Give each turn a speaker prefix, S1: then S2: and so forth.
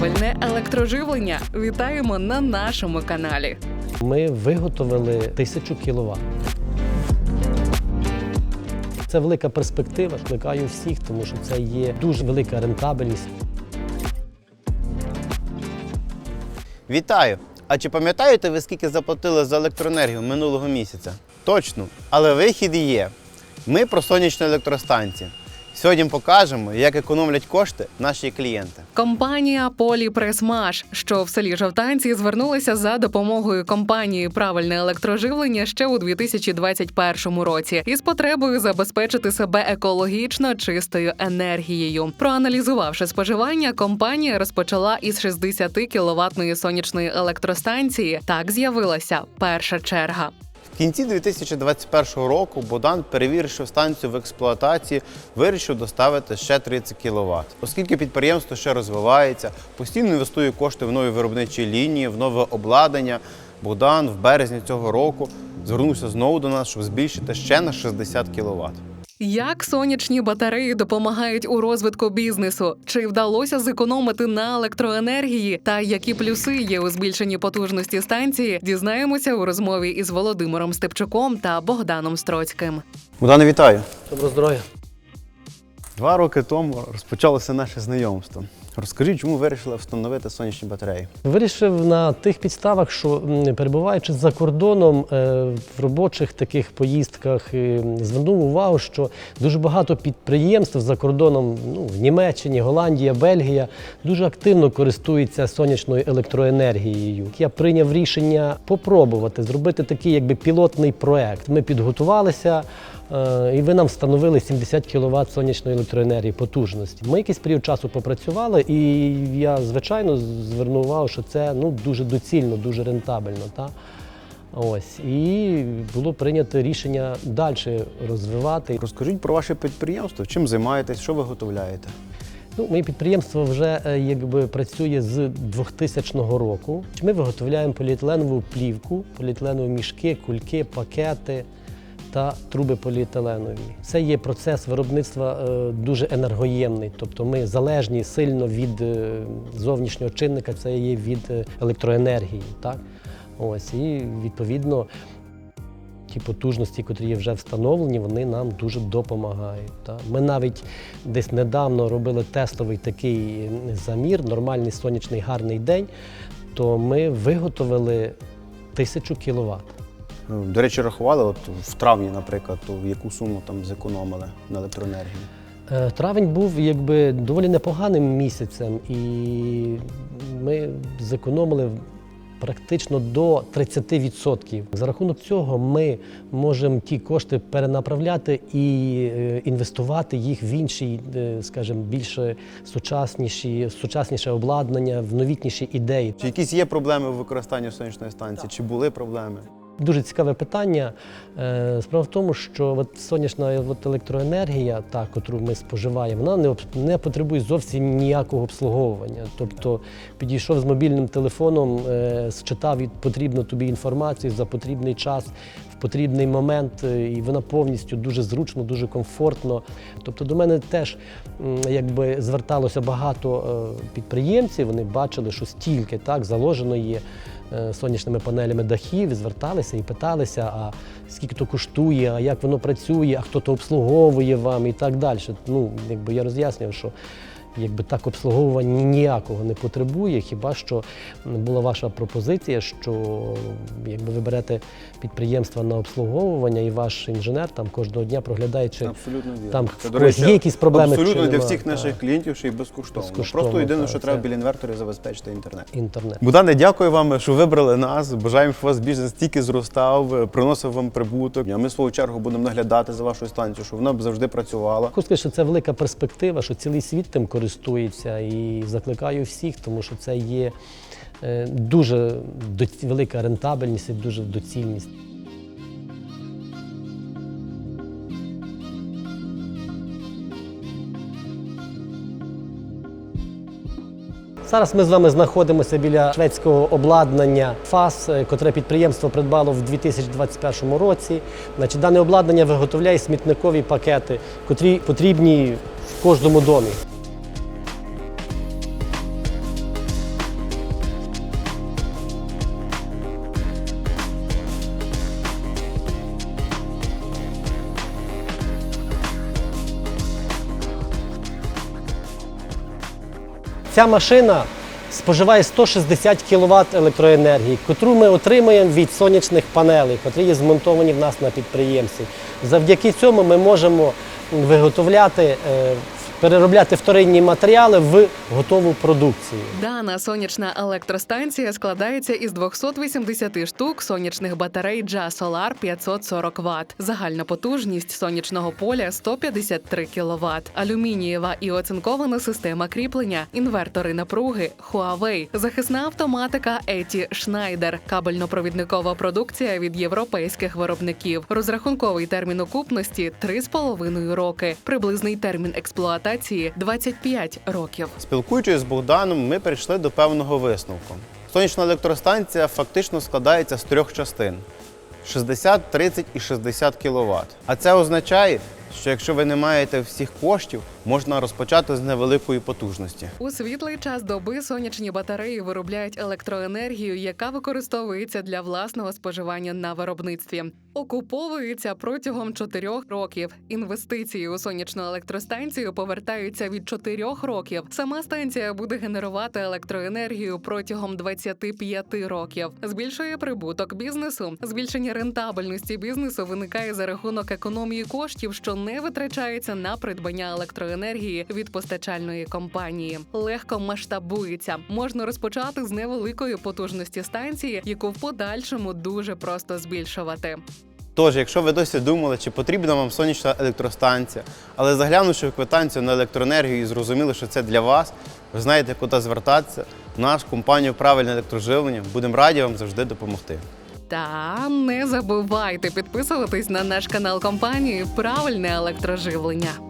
S1: правильне електроживлення. Вітаємо на нашому каналі.
S2: Ми виготовили тисячу кіловат. Це велика перспектива. Кликаю всіх, тому що це є дуже велика рентабельність.
S3: Вітаю! А чи пам'ятаєте ви, скільки заплатили за електроенергію минулого місяця? Точно, але вихід є. Ми про сонячні електростанції. Сьогодні покажемо, як економлять кошти наші клієнти.
S1: Компанія Поліпресмаш, що в селі Жовтанці, звернулася за допомогою компанії Правильне електроживлення ще у 2021 році із потребою забезпечити себе екологічно чистою енергією. Проаналізувавши споживання, компанія розпочала із 60 кіловатної сонячної електростанції. Так з'явилася перша черга.
S3: Кінці 2021 року Богдан, перевіривши станцію в експлуатації, вирішив доставити ще 30 кВт. Оскільки підприємство ще розвивається, постійно інвестує кошти в нові виробничі лінії, в нове обладнання. Богдан в березні цього року звернувся знову до нас, щоб збільшити ще на 60 кВт.
S1: Як сонячні батареї допомагають у розвитку бізнесу? Чи вдалося зекономити на електроенергії? Та які плюси є у збільшенні потужності станції? Дізнаємося у розмові із Володимиром Степчуком та Богданом Строцьким.
S3: Богдане, вітаю!
S2: Доброго здоров'я.
S3: Два роки тому розпочалося наше знайомство. Розкажіть, чому вирішили встановити сонячні батареї?
S2: Вирішив на тих підставах, що перебуваючи за кордоном е, в робочих таких поїздках, звернув увагу, що дуже багато підприємств за кордоном, ну, в Німеччині, Голландія, Бельгія, дуже активно користуються сонячною електроенергією. Я прийняв рішення попробувати зробити такий якби пілотний проект. Ми підготувалися. Е, І ви нам встановили 70 кВт сонячної електроенергії потужності. Ми якийсь період часу попрацювали, і я звичайно звернув увагу, що це ну дуже доцільно, дуже рентабельно. Та? Ось і було прийнято рішення далі розвивати.
S3: Розкажіть про ваше підприємство, чим займаєтесь, що ви виготовляєте?
S2: Ну, моє підприємство вже е, якби працює з 2000 року. Ми виготовляємо поліетиленову плівку, поліетиленові мішки, кульки, пакети та труби поліетиленові. Це є процес виробництва е, дуже енергоємний, тобто ми залежні сильно від е, зовнішнього чинника, це є від е, електроенергії. Так? Ось, і відповідно ті потужності, котрі є вже встановлені, вони нам дуже допомагають. Та. Ми навіть десь недавно робили тестовий такий замір, нормальний сонячний гарний день, то ми виготовили тисячу кіловат.
S3: Ну, До речі, рахували, от в травні, наприклад, то в яку суму там зекономили на електроенергії?
S2: Е, Травень був якби доволі непоганим місяцем, і ми зекономили практично до 30%. За рахунок цього ми можемо ті кошти перенаправляти і е, інвестувати їх в інші, е, скажімо, більше сучасніші, сучасніше обладнання, в новітніші ідеї.
S3: Чи якісь є проблеми в використанні сонячної станції? Чи були проблеми?
S2: Дуже цікаве питання. Е, Справа в тому, що от сонячна от електроенергія, та, котру ми споживаємо, вона не, не потребує зовсім ніякого обслуговування. Тобто підійшов з мобільним телефоном, е, считав потрібну тобі інформацію за потрібний час, в потрібний момент, е, і вона повністю дуже зручно, дуже комфортно. Тобто до мене теж якби зверталося багато е, підприємців, вони бачили, що стільки так заложено є сонячними панелями дахів, зверталися і питалися, а скільки то коштує, а як воно працює, а хто то обслуговує вам і так далі. Ну, якби я роз'яснював, що якби так обслуговування ніякого не потребує, хіба що була ваша пропозиція, що якби ви берете підприємства на обслуговування, і ваш інженер там кожного дня проглядає, чи
S3: Абсолютно вірно.
S2: там
S3: Це,
S2: в когось є якісь проблеми,
S3: Абсолютно для всіх наших клієнтів, ще й безкоштовно.
S2: Безкоштовно,
S3: Просто єдине, що треба біля інверторів забезпечити інтернет.
S2: інтернет.
S3: Богдане, дякую вам, що вибрали нас. Бажаємо, щоб у вас бізнес тільки зростав, приносив вам прибуток. А ми в свою чергу будемо наглядати за вашою станцією, щоб вона б завжди працювала.
S2: Хочу сказати, що це велика перспектива, що цілий світ тим користується і закликаю всіх, тому що це є е, дуже велика рентабельність і дуже доцільність. Зараз ми з вами знаходимося біля шведського обладнання ФАС, е, котре підприємство придбало в 2021 році. Значить, дане обладнання виготовляє смітникові пакети, котрі потрібні в кожному домі. Ця машина споживає 160 кВт електроенергії, котру ми отримуємо від сонячних панелей, котрі є змонтовані в нас на підприємстві. Завдяки цьому ми можемо виготовляти, е, переробляти вторинні матеріали в готову продукцію.
S1: Дана сонячна електростанція складається із 280 штук сонячних батарей JA Solar 540 Вт. Загальна потужність сонячного поля 153 кВт. Алюмінієва і оцинкована система кріплення, інвертори напруги Huawei, захисна автоматика Еті Schneider, кабельно-провідникова продукція від європейських виробників. Розрахунковий термін окупності 3,5 роки. Приблизний термін експлуатації 25 років.
S3: Спілкуючись з Богданом, ми прийшли до певного висновку. Сонячна електростанція фактично складається з трьох частин: 60, 30 і 60 кВт. А це означає, що якщо ви не маєте всіх коштів, можна розпочати з невеликої потужності.
S1: У світлий час доби сонячні батареї виробляють електроенергію, яка використовується для власного споживання на виробництві. Окуповується протягом 4 років. Інвестиції у сонячну електростанцію повертаються від 4 років. Сама станція буде генерувати електроенергію протягом 25 років. Збільшує прибуток бізнесу. Збільшення рентабельності бізнесу виникає за рахунок економії коштів, що не витрачається на придбання електроенергії від постачальної компанії. Легко масштабується. Можна розпочати з невеликої потужності станції, яку в подальшому дуже просто збільшувати.
S3: Тож, якщо ви досі думали, чи потрібна вам сонячна електростанція, але заглянувши в квитанцію на електроенергію і зрозуміли, що це для вас, ви знаєте, куди звертатися. Наш компанію правильне електроживлення будемо раді вам завжди допомогти.
S1: Та не забувайте підписуватись на наш канал компанії Правильне електроживлення.